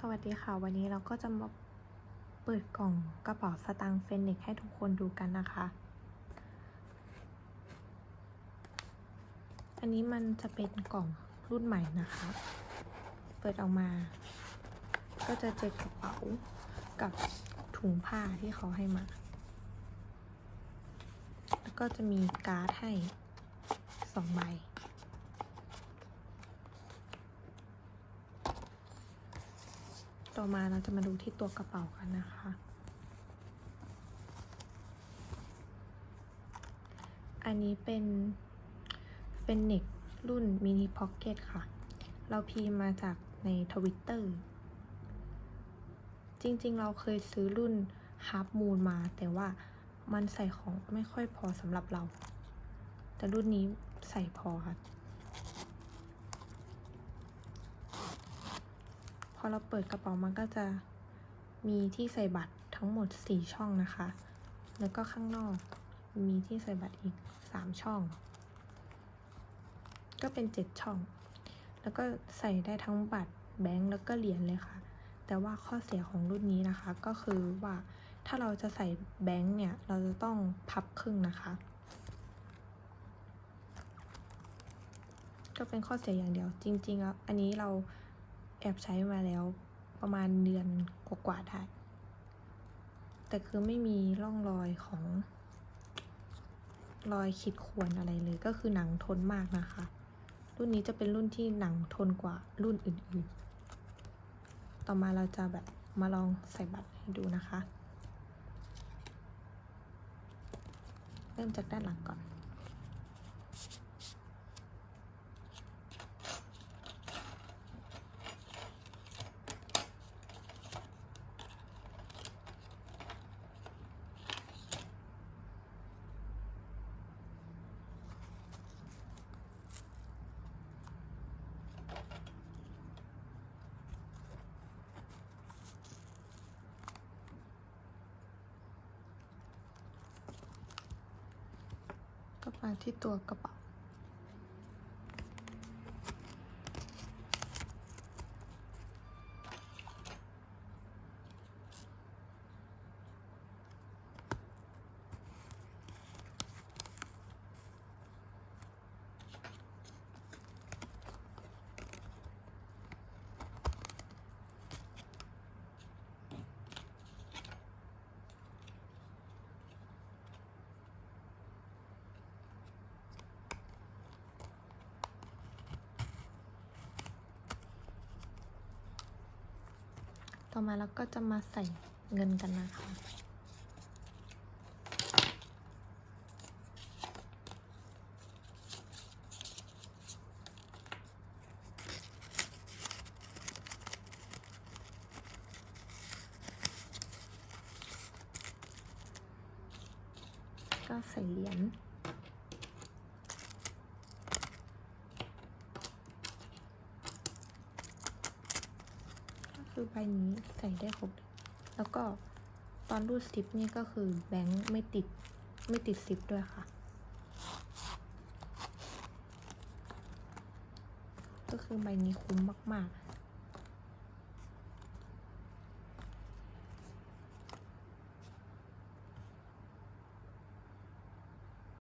สวัสดีค่ะ วันนี้เราก็จะมาเปิดกล่องกระเป๋าสตางค์เฟนิกให้ทุกคนดูกันนะคะ อันนี้มันจะเป็นกล่องรุ่นใหม่นะคะ เปิดออกมา ก็จะเจอกระเป๋ากับถุงผ้าที่เขาให้มา แล้วก็จะมีการ์ดให้สองใบ ต่อมาเราจะมาดูที่ตัวกระเป๋ากันนะคะ อันนี้เป็นเฟนิกรุ่นมินิพ็อกเก็ตค่ะ เราพิมาจากในทวิตเตอร์ จริงๆ เราเคยซื้อรุ่นฮาร์ m มูนมา แต่ว่ามันใส่ของไม่ค่อยพอสำหรับเรา แต่รุ่นนี้ใส่พอค่ะ อเราเปิดกระเป๋ามันก็จะมีที่ใส่บัตรทั้งหมด 4 ช่องนะคะ แล้วก็ข้างนอกมีที่ใส่บัตรอีก 3 ช่อง ก็เป็น 7 ช่อง แล้วก็ใส่ได้ทั้งบัตรแบงก์แล้วก็เหรียญเลยค่ะ แต่ว่าข้อเสียของรุ่นนี้นะคะ ก็คือว่าถ้าเราจะใส่แบงก์เนี่ย เราจะต้องพับครึ่งนะคะ ก็เป็นข้อเสียอย่างเดียว จริงๆแล้วอันนี้เรา แอบใช้มาแล้วประมาณเดือนกว่าๆได้ แต่คือไม่มีร่องรอยของ รอยขีดข่วนอะไรเลย ก็คือหนังทนมากนะคะ รุ่นนี้จะเป็นรุ่นที่หนังทนกว่ารุ่นอื่นๆ ต่อมาเราจะแบบมาลองใส่บัตรให้ดูนะคะ เริ่มจากด้านหลังก่อน ที่ตัวกระเป๋า ต่อมาเราก็จะมาใส่เงินกันนะคะ ก็ใส่เหรียญ ก็คือ ใบนี้ใส่ได้ครบ แล้วก็ตอนรูดซิปนี่ก็คือแบงค์ไม่ติดไม่ติดซิปด้วยค่ะ ก็คือใบนี้คุ้มมาก ๆ